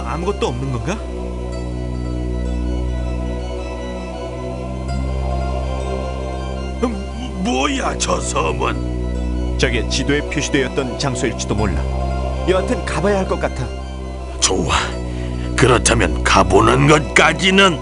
아무것도 없는 건가? 음, 뭐야 저 섬은? 저게 지도에 표시되었던 장소일지도 몰라. 여하튼 가봐야 할 것 같아. 좋아. 그렇다면 가보는 것까지는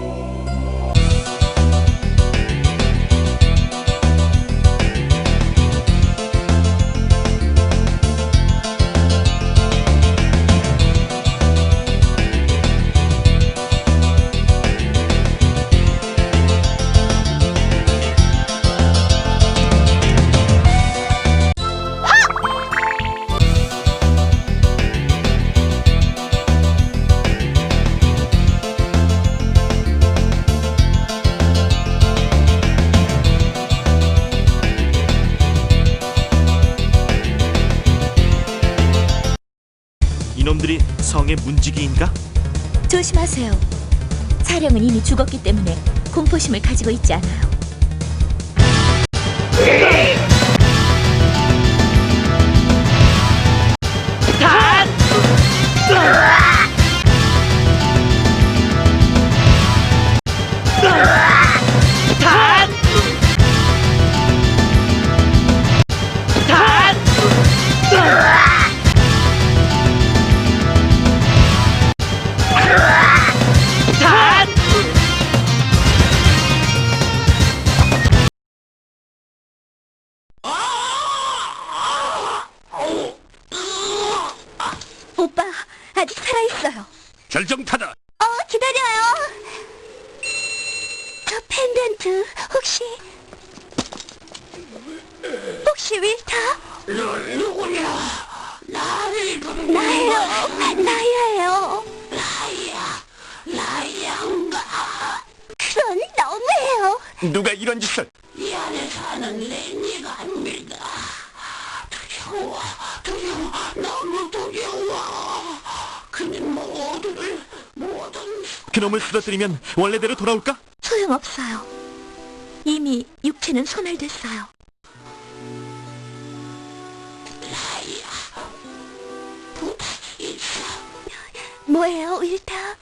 이놈들이 성의 문지기인가? 조심하세요. 사령은 이미 죽었기 때문에 공포심을 가지고 있지 않아요. 있어요. 결정타다. 어, 기다려요. 저 펜던트 혹시 혹시 윌타? 누구냐? 나예요. 나야예요. 나야. 나야인가? 그런 너무해요. 누가 이런 짓을? 그놈을 쓰러뜨리면 원래대로 돌아올까? 소용없어요. 이미 육체는 소멸됐어요. 뭐예요, 윌타?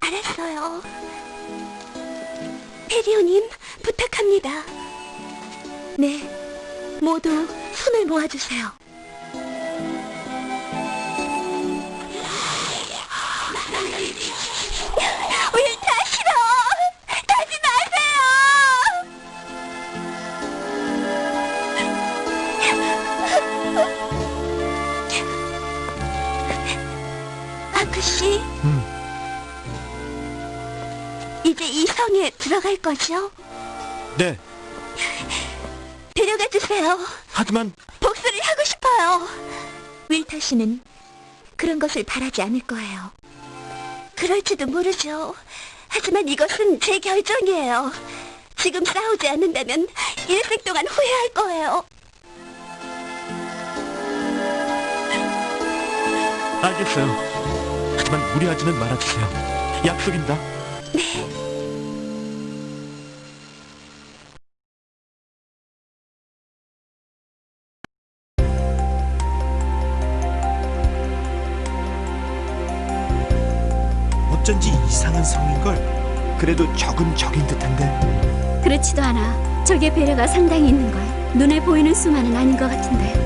알았어요. 페리오님, 부탁합니다. 네, 모두 손을 모아주세요. 윌타 싫어! 가지 마세요! 아크씨, 이제 이 성에 들어갈 거죠? 네. 데려가 주세요. 하지만 복수를 하고 싶어요. 윌타 씨는 그런 것을 바라지 않을 거예요. 그럴지도 모르죠. 하지만 이것은 제 결정이에요. 지금 싸우지 않는다면 일생 동안 후회할 거예요. 알겠어요. 하지만 무리하지는 말아주세요. 약속입니다. 이상한 성인걸. 그래도 적은 적인 듯한데. 그렇지도 않아. 저게 배려가 상당히 있는 걸. 눈에 보이는 수만은 아닌 것 같은데.